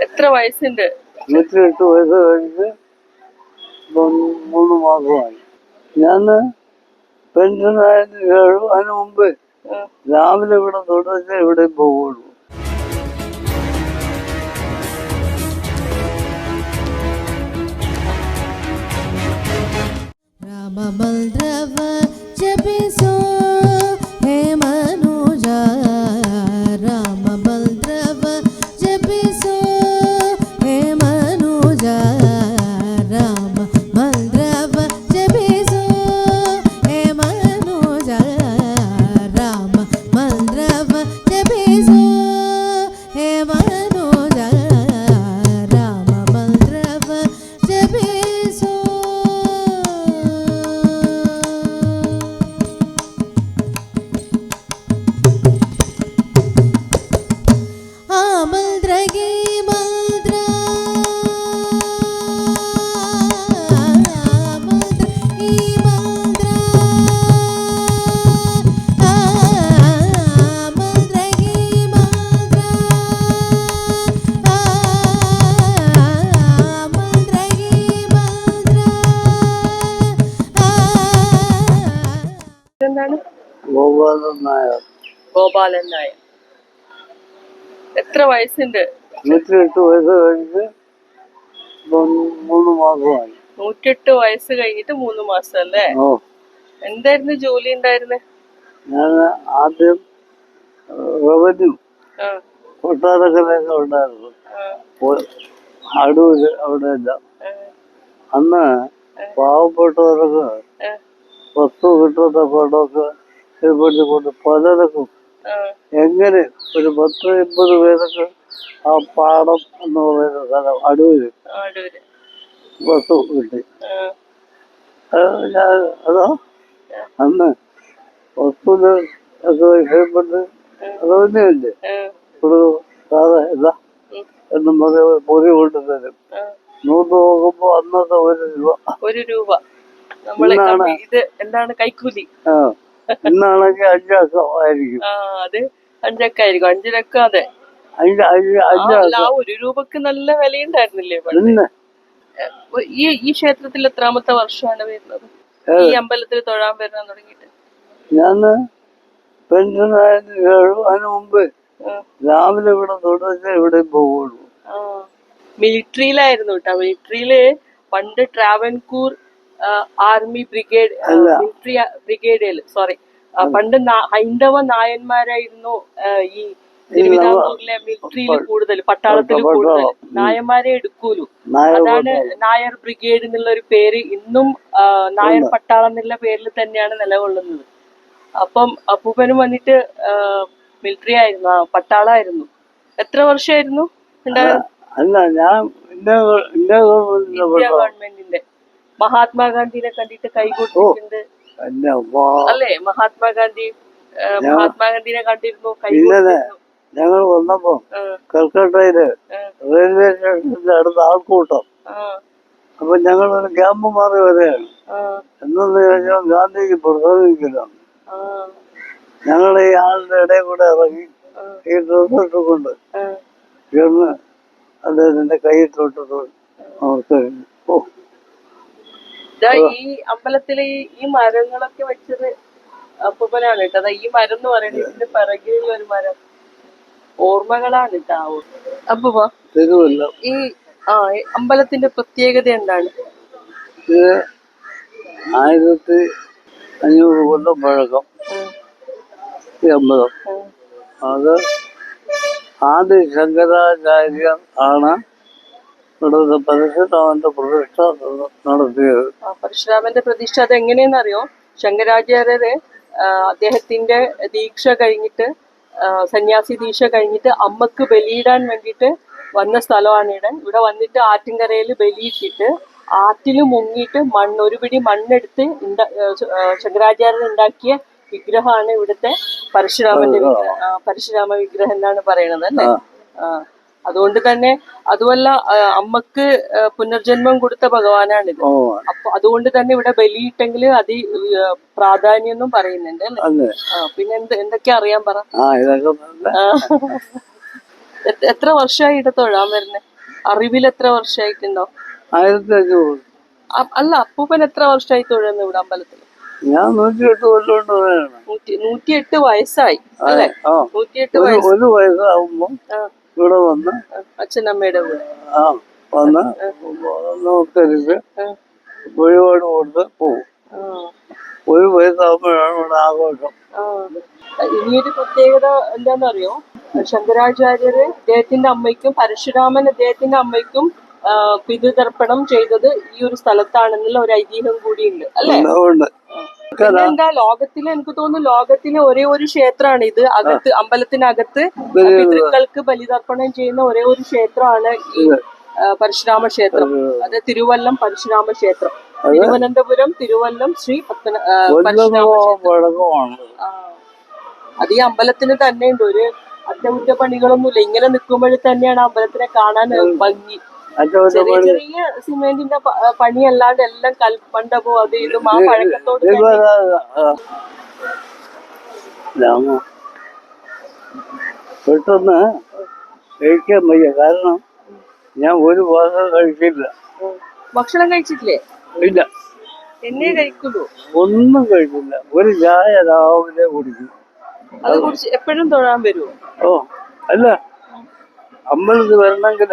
എത്ര വയസ്സുണ്ട് ഇരുപത്തിയെട്ട് വയസ്സ് കഴിഞ്ഞ് മൂന്ന് മാസമായി. ഞാൻ പെൻഷനായതിനു ശേഷം അതിന് മുമ്പ് രാവിലെ ഇവിടെ തുടച്ച് ഇവിടെ പോകുള്ളൂ ഗോപാലൻ നായർ. ഗോപാലൻ നായർ. എത്ര വയസ്സുണ്ട്? നൂറ്റിയെട്ട് വയസ്സ് കഴിഞ്ഞ് മൂന്ന് മാസമായി. നൂറ്റിയെട്ട് വയസ്സ് കഴിഞ്ഞിട്ട് മൂന്ന് മാസം അല്ലേ എന്തായിരുന്നു ജോലി ഉണ്ടായിരുന്നെ? ഞാൻ ആദ്യം റവന്യൂ കൊട്ടാരക്കരയൊക്കെ ഉണ്ടായിരുന്നു. അടൂര് അവിടെ എല്ലാം അന്ന് പാവപ്പെട്ടവർക്ക് വസ്തു കിട്ടുന്ന പണമൊക്കെ ഏർപ്പെടുത്തിക്കൊണ്ട് പലർക്കും ആ, എങ്ങനെ ഒരു പത്ത് എൺപത് പേരൊക്കെ ആ പാടം എന്ന് പറയുന്ന സ്ഥലം അടൂര്. ബസ് കിട്ടി. അത്? അന്ന് ബസ്സിന് ഒക്കെ ഏർപ്പെട്ട് അത് തന്നെയല്ലേ ഒരു സാറേ എന്താ? എന്നും പറയുമ്പോൾ പൊരി കൊണ്ടു തരും. നൂറ് നോക്കുമ്പോ അന്നത്തെ ഒരു രൂപ. ഒരു രൂപ. നമ്മളെ ഇന്നാണ്. ഇത് എന്താണ് കൈക്കൂലി? ആ. ഇന്നാണെങ്കിൽ അത്. അഞ്ചക്കായിരിക്കും. അഞ്ചിലൊക്കെ അതെ. ഒരു രൂപക്ക് നല്ല വിലയുണ്ടായിരുന്നില്ലേ ഈ ഈ ക്ഷേത്രത്തിൽ എത്രാമത്തെ വർഷമാണ് വരുന്നത്? ഈ അമ്പലത്തിൽ തൊഴാൻ വരാൻ തുടങ്ങിയിട്ട്. ഞാൻ പെൻഷനായതിനു ശേഷം അതിനു മുമ്പ് രാവിലെ ഇവിടെ തുടർച്ച ഇവിടെ പോകുള്ളൂ ആ. മിലിറ്ററിയിലായിരുന്നു കേട്ടോ. മിലിറ്ററിയിൽ പണ്ട് ട്രാവൻകൂർ ആർമി ബ്രിഗേഡ് മിലിറ്ററി ബ്രിഗേഡിൽ സോറി പണ്ട് ഹൈന്ദവ നായന്മാരായിരുന്നു ഈ തിരുവിതാംകൂറിലെ മിലിറ്ററിയിൽ കൂടുതൽ പട്ടാളത്തിൽ കൂടുതൽ നായന്മാരെ എടുക്കൂലു. അതാണ് നായർ ബ്രിഗേഡ് എന്നുള്ള ഒരു പേര് ഇന്നും നായർ പട്ടാളം എന്നുള്ള പേരിൽ തന്നെയാണ് നിലകൊള്ളുന്നത്. അപ്പം അപ്പൂപ്പനും വന്നിട്ട് മിലിറ്ററി ആയിരുന്നു പട്ടാളായിരുന്നു. എത്ര വർഷമായിരുന്നു അല്ല ഞാൻ ഇന്ത്യ ഗവൺമെന്റിന്റെ. മഹാത്മാഗാന്ധിനെ കണ്ടിട്ട് കൈകൊട്ടിട്ടുണ്ട് അല്ലേ? മഹാത്മാഗാന്ധി മഹാത്മാഗാന്ധിനെ കണ്ടിരുന്നു കൈ ഞങ്ങൾ വന്നപ്പോ കൽക്കട്ടയിൽ റെയിൽവേ സ്റ്റേഷനിൽ അടുത്ത് ആൾക്കൂട്ടം. അപ്പൊ ഞങ്ങൾ ഒരു ക്യാമ്പ് മാറി വരെയാണ് എന്നു കഴിഞ്ഞാൽ ഗാന്ധിക്ക് പ്രസവിക്കില്ല ഞങ്ങൾ ഈ ആളുടെ ഇടയിൽ കൂടെ ഇറങ്ങി ഈ ഡ്രസ് ഇട്ടുകൊണ്ട് ആ. ചെന്ന് അദ്ദേഹത്തിന്റെ കൈ തൊട്ടിട്ട് അവർക്ക് ഓ. ഈ അമ്പലത്തിലെ ഈ മരങ്ങളൊക്കെ വെച്ചത് അപ്പൂപ്പനാണ് കേട്ടോ. അതാ ഈ മരം എന്ന് പറയുന്നത് ഇതിന്റെ പിറകിലുള്ള ഒരു മരം. ഓർമ്മകളാണ് കേട്ടോ. അപ്പൊ ഈ ആ അമ്പലത്തിന്റെ പ്രത്യേകത എന്താണ്? ആയിരത്തി അഞ്ഞൂറ് കൊല്ലം പഴക്കം. ഈ അമ്പലം. അത് ആദ്യ ശങ്കരാചാര്യ ആണ് ഇവിടുത്തെ പരശുരാമന്റെ പ്രതിഷ്ഠ നടത്തിയത്. പരശുരാമന്റെ പ്രതിഷ്ഠ അത് എങ്ങനെയെന്നറിയോ ശങ്കരാചാര്യര് അദ്ദേഹത്തിന്റെ ദീക്ഷ കഴിഞ്ഞിട്ട് സന്യാസി ദീക്ഷ കഴിഞ്ഞിട്ട് അമ്മയ്ക്ക് ബലിയിടാൻ വേണ്ടിയിട്ട് വന്ന സ്ഥലമാണ് ഇവിടെ ഇവിടെ വന്നിട്ട് ആറ്റിൻകരയിൽ ബലിയിട്ടിട്ട് ആറ്റിൽ മുങ്ങിയിട്ട് മണ്ണ് ഒരു പിടി മണ്ണെടുത്ത് ഉണ്ടാ- ആ, ശ- ആ, ശങ്കരാചാര്യർ ഉണ്ടാക്കിയ വിഗ്രഹമാണ് ഇവിടുത്തെ പരശുരാമന്റെ പരശുരാമ. വിഗ്രഹം. എന്നാണ് പറയണത് അല്ലേ? ആ. അതുകൊണ്ട് തന്നെ അതുമല്ല അമ്മയ്ക്ക് പുനർജന്മം കൊടുത്ത ഭഗവാനാണ് ഇത് അപ്പൊ അതുകൊണ്ട് തന്നെ ഇവിടെ ബലിയിട്ടെങ്കിൽ അതി പ്രാധാന്യം പറയുന്നുണ്ട് അല്ലേ? പിന്നെ എന്ത് എന്തൊക്കെ അറിയാൻ പറ? എത്ര- വർഷമായി ഇവിടെ തൊഴാൻ വരുന്നത് അറിവിൽ എത്ര വർഷമായിട്ടുണ്ടോ ആയിരത്തി അഞ്ഞൂറ്. അ- അല്ല അപ്പൂപ്പൻ എത്ര വർഷമായി തൊഴുന്നു ഇവിടെ അമ്പലത്തിൽ ഞാൻ നൂറ്റിയെട്ട് കൊല്ലം നൂറ്റിയെട്ട് വയസ്സായി അല്ലേ? നൂറ്റിയെട്ട് വയസ്സ്. ഒരു വയസ്സാകുമ്പോ ആ, ഇവിടെ വന്ന് അച്ഛനമ്മയുടെ കൂടെ. ആ വന്ന് ആ, വഴിപാട് കൊടുത്ത് പോവും. ഒരു വയസ്സാകുമ്പോഴാണ് ഇവിടെ ആഘോഷം. ഇനിയൊരു പ്രത്യേകത എന്താണെന്നറിയോ? ശങ്കരാചാര്യര് അദ്ദേഹത്തിന്റെ അമ്മയ്ക്കും പരശുരാമൻ അദ്ദേഹത്തിന്റെ അമ്മയ്ക്കും പിതൃതർപ്പണം ചെയ്തത് ഈ ഒരു സ്ഥലത്താണെന്നുള്ള ഒരു ഐതിഹ്യം കൂടിയുണ്ട് അല്ലേ? എന്താ ലോകത്തിലെ എനിക്ക് തോന്നുന്നു ലോകത്തിലെ ഒരേ ഒരു ക്ഷേത്രമാണ് ഇത്. അകത്ത് അമ്പലത്തിനകത്ത് പിതൃക്കൾക്ക് ബലിതർപ്പണം ചെയ്യുന്ന ഒരേ ഒരു ക്ഷേത്രമാണ് ഈ പരശുരാമ ക്ഷേത്രം അത് തിരുവല്ലം പരശുരാമ ക്ഷേത്രം തിരുവനന്തപുരം തിരുവല്ലം ശ്രീ പത്തന പരശുരാമ. അത് ഈ അമ്പലത്തിന് തന്നെ ഉണ്ട് ഒരു അറ്റകുറ്റപ്പണികളൊന്നുമില്ല. ഇങ്ങനെ നിൽക്കുമ്പോഴേ തന്നെയാണ് അമ്പലത്തിനെ കാണാൻ ഭംഗി. ചെറിയ ചെറിയ സിമെന്റിന്റെ പണിയല്ലാണ്ട് എല്ലാം കൽപ്പണ്ടവും അത് ഇതും ആ പഴക്കത്തോട് ഇപ്പൊ തന്നെ. ദാ, പെട്ടെന്ന് കഴിക്കാൻ വയ്യ. കാരണം ഞാൻ ഒരു ഭാഗം കഴിച്ചില്ല. ഭക്ഷണം കഴിച്ചിട്ടില്ലേ? ഇല്ല. എന്നെ കഴിക്കുന്നു ഒന്നും കഴിച്ചില്ല. ഒരു ചായ രാവിലെ കുടിക്കും. അത് കുറിച്ച് എപ്പോഴും തൊഴാൻ വരുമോ ഓ അല്ല. അമ്പലത്തിൽ വരണമെങ്കിൽ